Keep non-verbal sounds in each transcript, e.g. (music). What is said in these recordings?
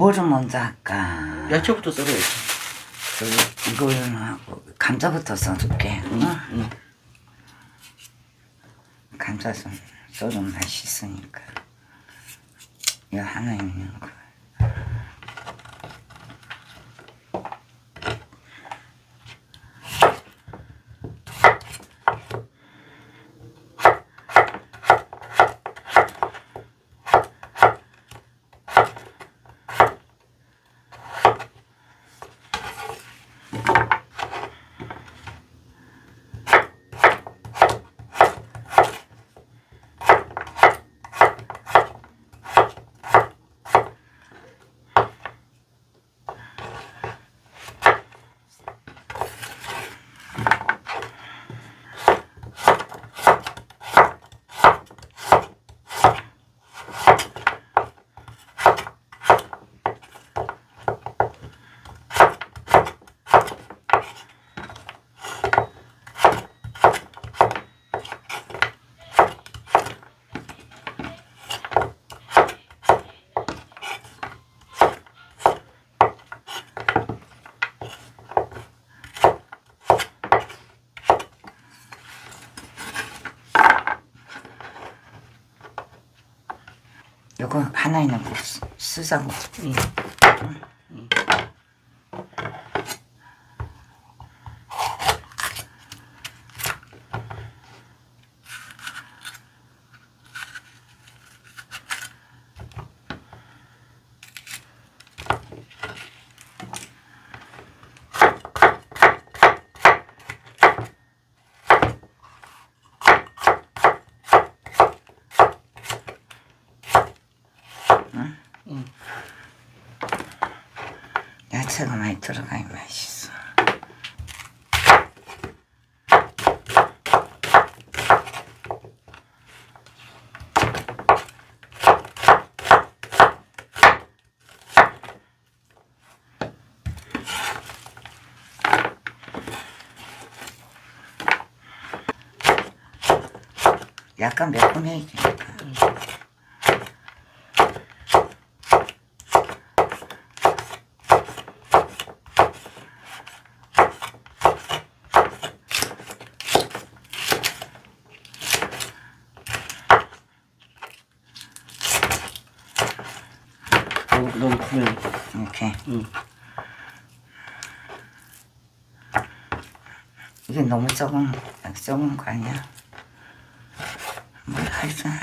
뭐를 먼저 할까? 야채부터 썰어야지. 그 이걸 하고 감자부터 써줄게. 응? 응. 감자 좀 썰으면 맛있으니까. 이거 하나 있는 거. 이거 하나 있는 거 쓰- 쓰자고. 응. 야채가 많이 들어가야 맛있어. 약간 매콤해지니까. 너무, 너무 크면. 이렇게. 응. 이게 너무 적은 적은 거 아니야? life.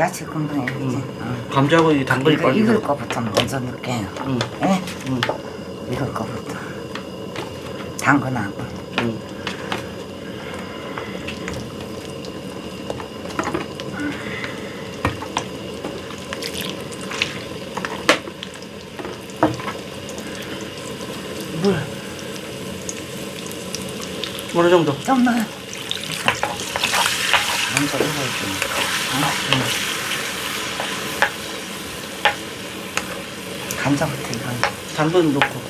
야채 금방 익지. 응. 감자하고 이 당근이 이거 빨리. 익을 거부터 먼저 넣을게요. 응. 예? 응. 익을 거부터. 당근하고. 응. 물 어느 정도? 좀 넣어. 익어주니까. 응? 간장부터 이거. 당근 넣고.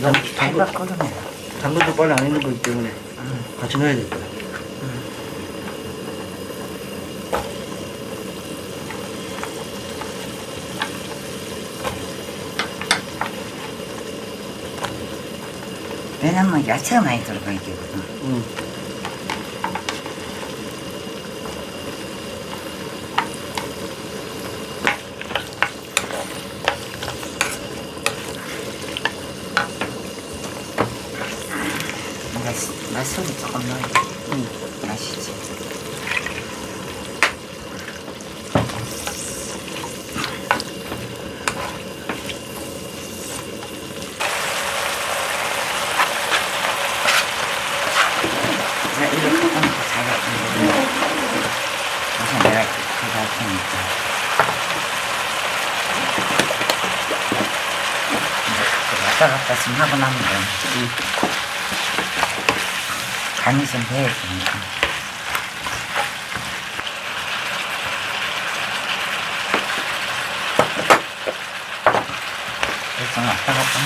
난 당근, 끓으면. 당근도 빨리 안 익는 거기 때문에 응. 같이 넣어야 될 거야. 왜냐면 야채가 많이 들어가 있거든. 응. 넣어야지. 응. 맛있지. 자, 이거 조금 더 잘했는데. 우선 내가 할 테니까. 왔다 갔다 좀 하고 나면 돼. 응. 간이 좀 배야 되니까. 그래서 왔다 갔다.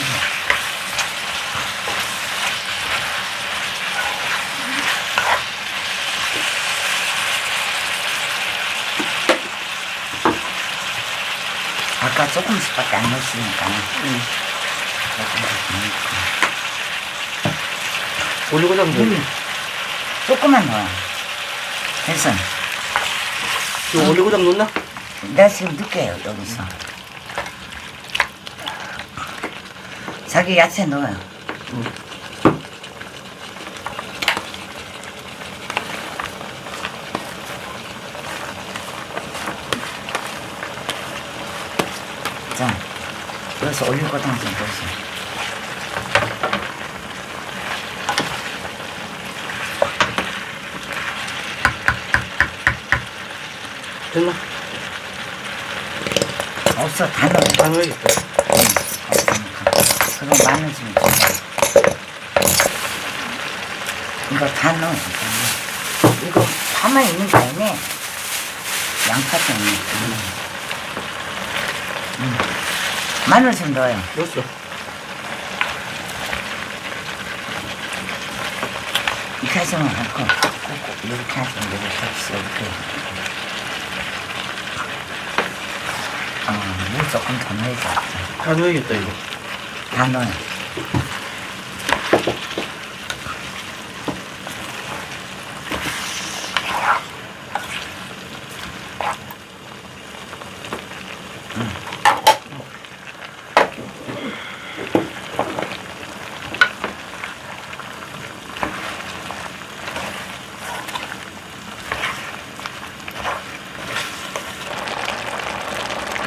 아까 조금씩밖에 안 넣었으니까 응. 조금씩 넣을까. 올리고당 넣어. 물 조금만 넣어. 됐어. 지금 올리고당 넣나? 내가 지금 넣을게요 여기서. 자기 야채 넣어요. 응. 자, 여기서 올리고당 좀 넣으세요. 됐나? 없어 다 넣어. 다 넣어야겠다. 없으니까. 그거 줘. 이거 다 넣어. 다 넣어. 이거 파만 있는 거 아니네. 양파도 있네. 음. 마늘 좀 넣어요. 넣었어. 이렇게 하시면 꼭 이렇게 하시면 이렇게. 이렇게. 어, 물 조금 더 넣어야지. 다 넣어야겠다, 이거. 다 넣어요.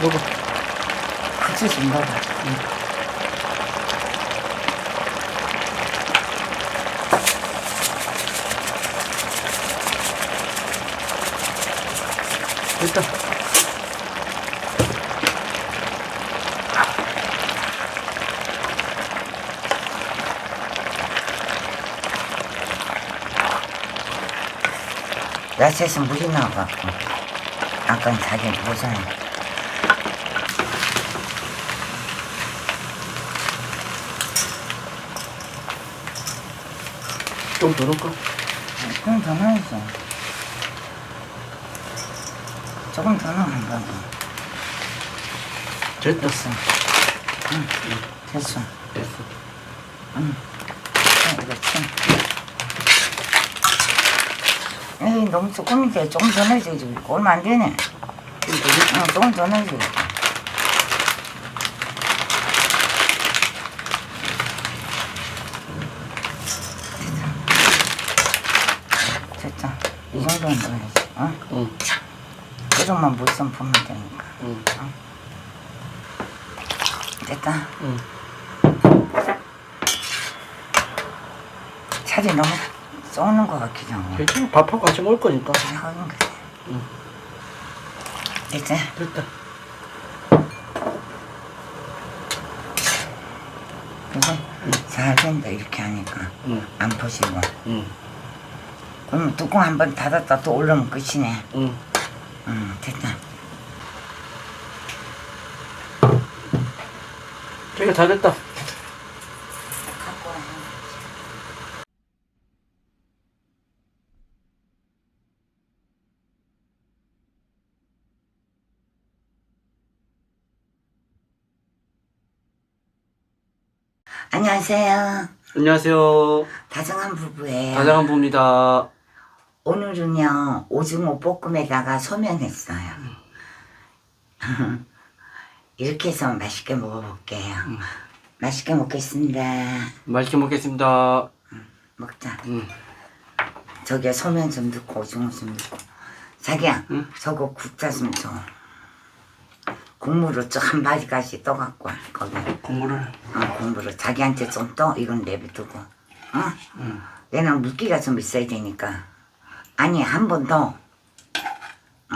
먹어. 후추 좀 넣어봐. 됐다. 야채에서 물이 나와갖고 아까 자기 보잖아. 좀더 넣을까? 조금 더 넣어야지. 조금 더한 번. 됐다. 됐어. 응, 됐어. 됐어. 응. 어, 그렇지. 너무 조금인데 조금 더 넣어야지. 얼마 안 되네. 응, 조금 더 넣어야지. 됐다. 이 정도는 넣어야지. 어? 응. 조금만 물좀 부으면 되니까. 응. 됐다. 응. 살이 너무 쏘는 것 같기도 하고. 괜찮아. 밥하고 같이 먹을 거니까. 잘 하는 거지. 응. 됐지? 됐다. 그래서 잘 된다 이렇게 하니까 응. 안 퍼지고. 응. 그러면 뚜껑 한 번 닫았다 또 올리면 끝이네. 응. 응, 됐다. 저기가 다 됐다. 안녕하세요. 안녕하세요. 다정한 부부예요. 다정한 부입니다. 오늘은요 오징어 볶음에다가 소면했어요. (laughs) 이렇게 해서 맛있게 먹어볼게요. 맛있게 먹겠습니다. 맛있게 먹겠습니다. 먹자. 응. 저게 소면 좀 넣고 오징어 좀 넣고 자기야 응? 저거 국자 좀 줘. 국물을 좀한 바지까지 떠갖고 와 거기 국물을. 어, 국물을 자기한테 좀 떠 이건 내비두고 어? 내는 물기가 좀 있어야 되니까 아니 한 번 더 어.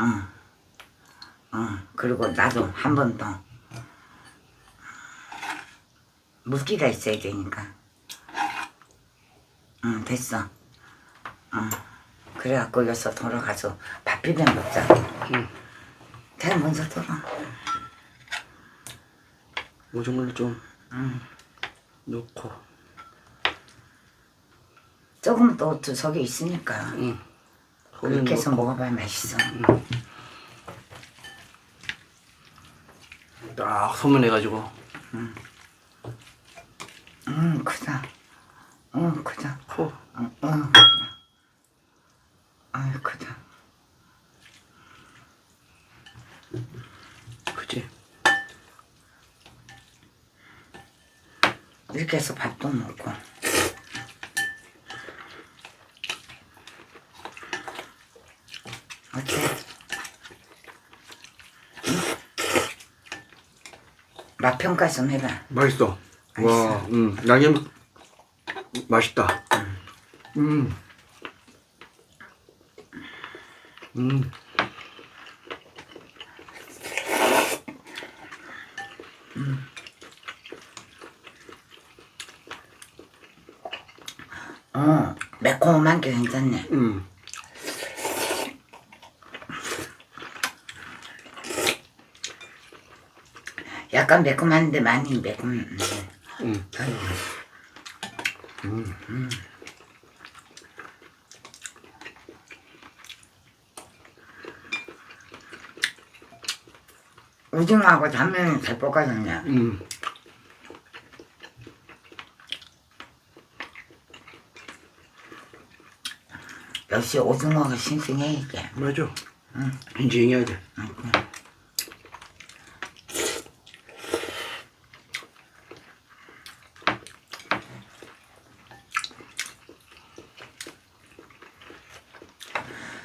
어. 그리고 나도 한 번 더 물기가 있어야 되니까 응 됐어 어. 그래갖고 여기서 돌아가서 밥 비벼 먹자 응. 잘 먼저 돌아 오징어를 좀 응. 넣고. 조금 또 저기 있으니까 응. 그렇게 해서 먹어봐야 맛있어 딱 소문내가지고. 응 크다 응 크다 코. 응, 응 크다 아유 크다 그지? 해서 밥도 먹고 어때? 응? 맛 평가 좀 해봐 맛있어. 맛있어. 와, 음, 양념 맛있다. 음. 음. 어 매콤한 게 괜찮네 음. 약간 매콤한데 많이 매콤 음. 음. 아유. 음. 오징어하고 단면이 잘 볶아졌네 음. 역시 오징어가 싱싱해 이게 맞아. 응. 인증해야 돼.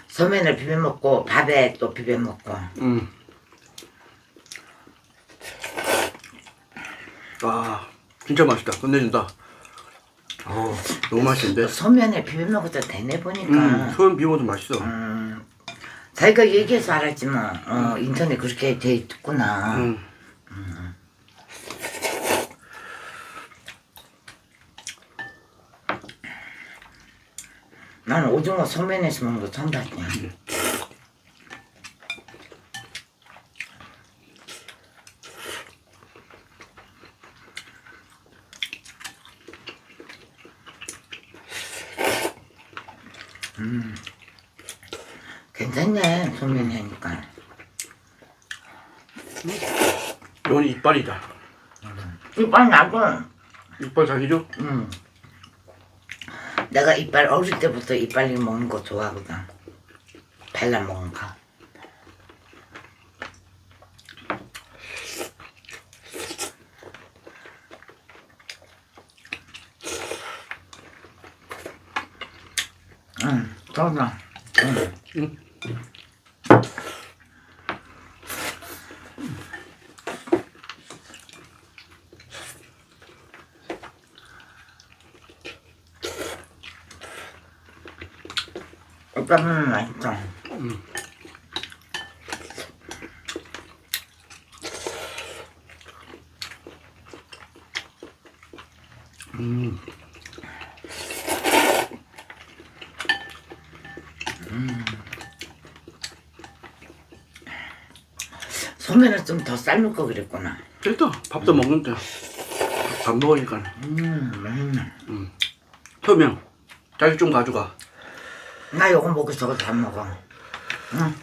소면을 비벼 먹고 밥에 또 비벼 먹고 음. 아, 진짜 맛있다. 끝내준다. 어, 너무 맛있는데? 소면을 비벼 먹어도 되네 보니까. 음, 소금 비워도 맛있어. 음, 자기가 얘기해서 알았지 뭐 어, 인터넷 그렇게 돼 있구나. 음. 나는 오징어 소면에서 먹는 거 처음 봤 음, 괜찮네 소면 하니까 이건 이빨이다. 이빨 나도 이빨 자기죠? 음. 내가 이빨 어릴 때부터 이빨 먹는 거 좋아하거든. 발라 먹는 거. 응, 저도. 응. 응. 오빠 음. 소면을 좀 더 삶을 거 그랬구나. 됐다. 밥도 먹는데. 밥 먹으니까. 음, 음. 소명. 자기 좀 가져가. 나 요거 먹고 저거 다 먹어.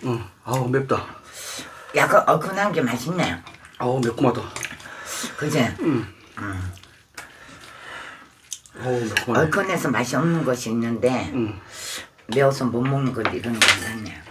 응. 아우, 맵다. 약간 얼큰한 게 맛있네. 아우, 매콤하다. 그지? 응. 아우, 매콤하네. 얼큰해서 맛이 없는 것이 있는데 응. 매워서 못 먹는 건데 이건 괜찮네.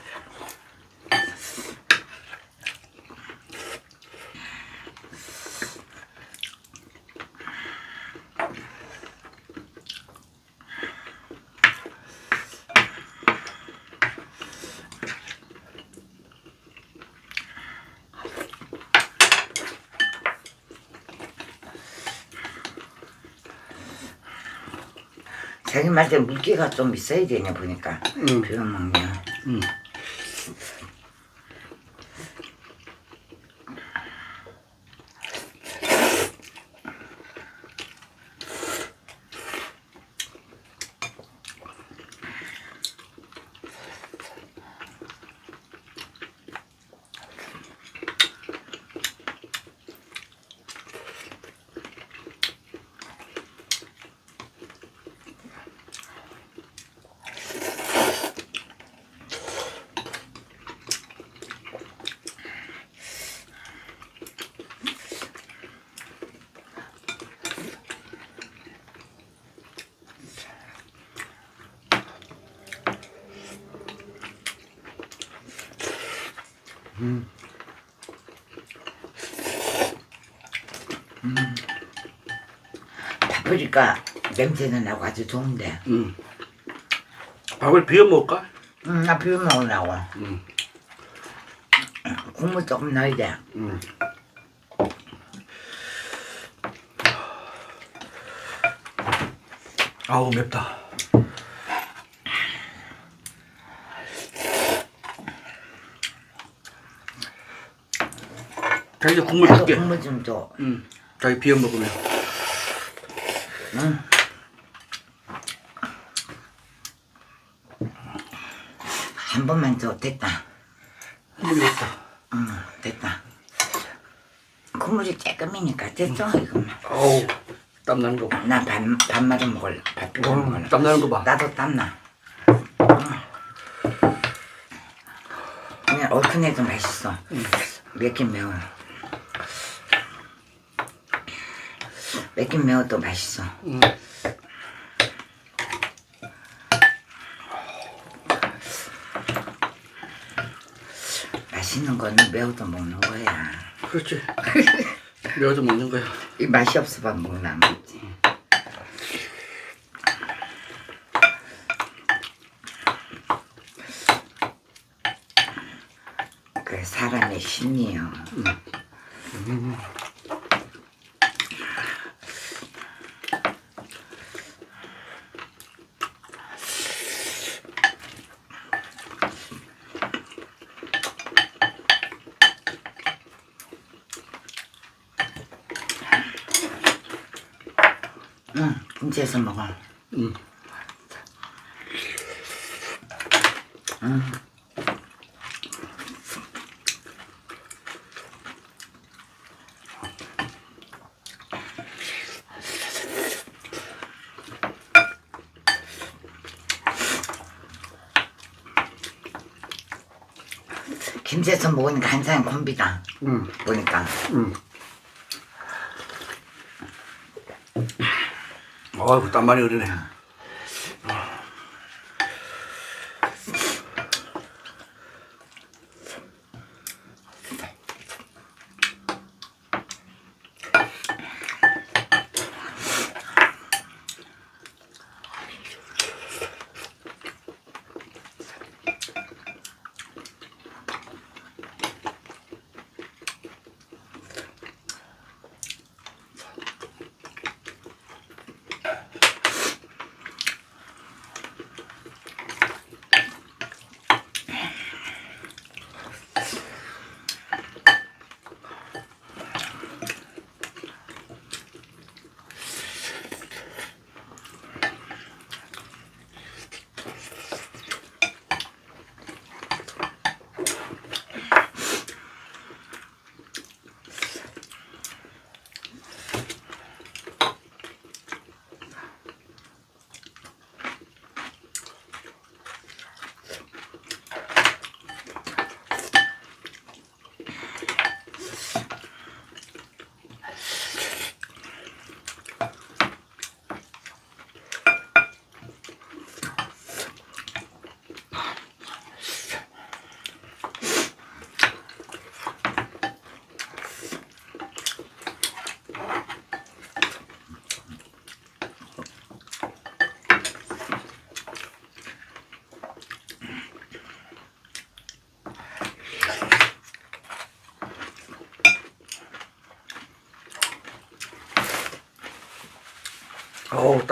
말대 물기가 좀 있어야 되네 보니까 음. 비벼 먹면 음. 파프리카 냄새는 나고 아주 좋은데 음. 밥을 비워 먹을까? 음, 나 비벼 먹으려고 음. 국물 조금 넣어야 돼 음. 아우 맵다. 자 이제 국물 줄게. 국물 좀 줘 음. 자기 비워 먹으면. 응. 한 번만 줘 됐다 없다. 응 됐다 국물이 조금이니까 됐어 이거만 아우 땀 나는 거 봐. 나 밥, 밥 말아 먹을래 밥 비벼 먹을래 땀 나는 거 봐. 나도 땀나 그냥 얼큰해도 맛있어 맵긴 매워 맵긴 매워도 맛있어 음. 맛있는 거는 매워도 먹는 거야 그렇지. (laughs) 매워서 먹는 거야. 이 맛이 없어봐 먹나 안 먹지 그 사람의 심리요 응 김치에서 먹어 음. 김치에서 먹으니까 한상 콤비다 음. 보니까 음. 아이고 땀 많이 흐르네.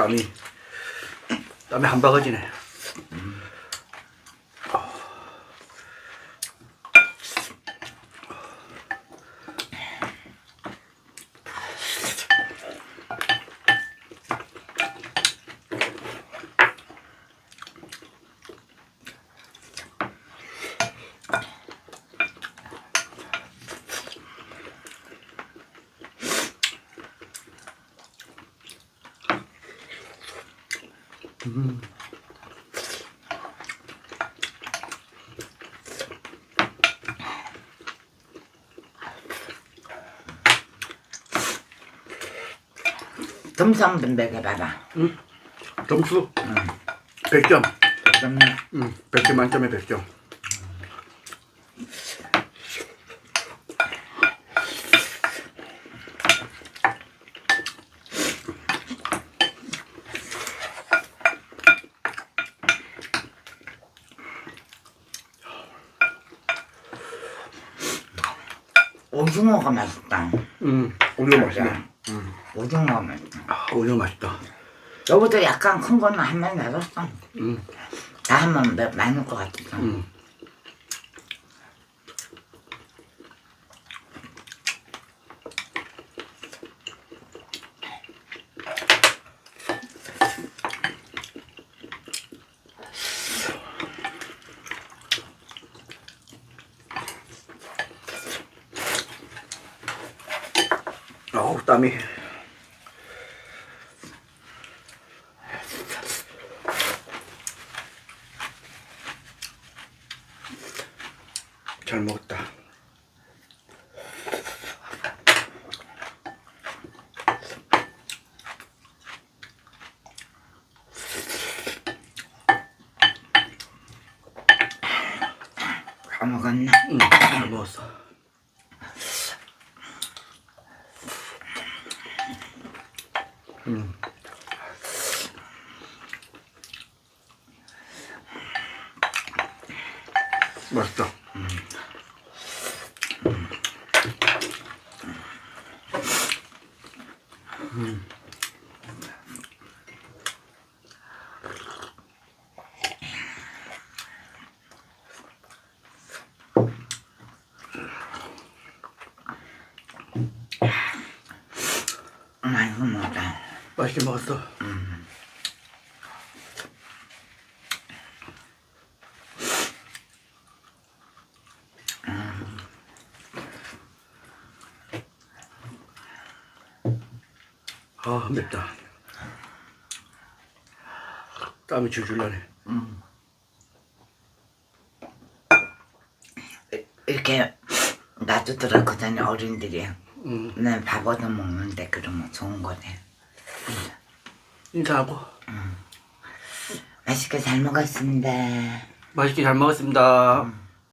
어우 땀이 땀이 한 바가지네. 점수 한번 매겨봐봐. 응? 점수 100점. 점 응, 100점 만점에 100점. 오징어가 맛있다. 응, 오징어 맛있네. 응, 오징어가 맛있다. 아, 오징어 맛있다. 여보도 약간 큰 거는 한 마리 다 하면 몇- 많을 것 같았어. 응. 땀이 잘 먹었다. 다 먹었나? 응, 잘 먹었어. 음. 맛있다. 맛있게 먹었다. 맛있게 먹었어. 아 맵다. 땀이 줄줄 나네. 이렇게 놔두더라거든 어른들이. 음, 난밥 얻어 먹는데 그러면 좋은 거네. 인사하고 맛있게 잘 먹었습니다. 맛있게 잘 먹었습니다.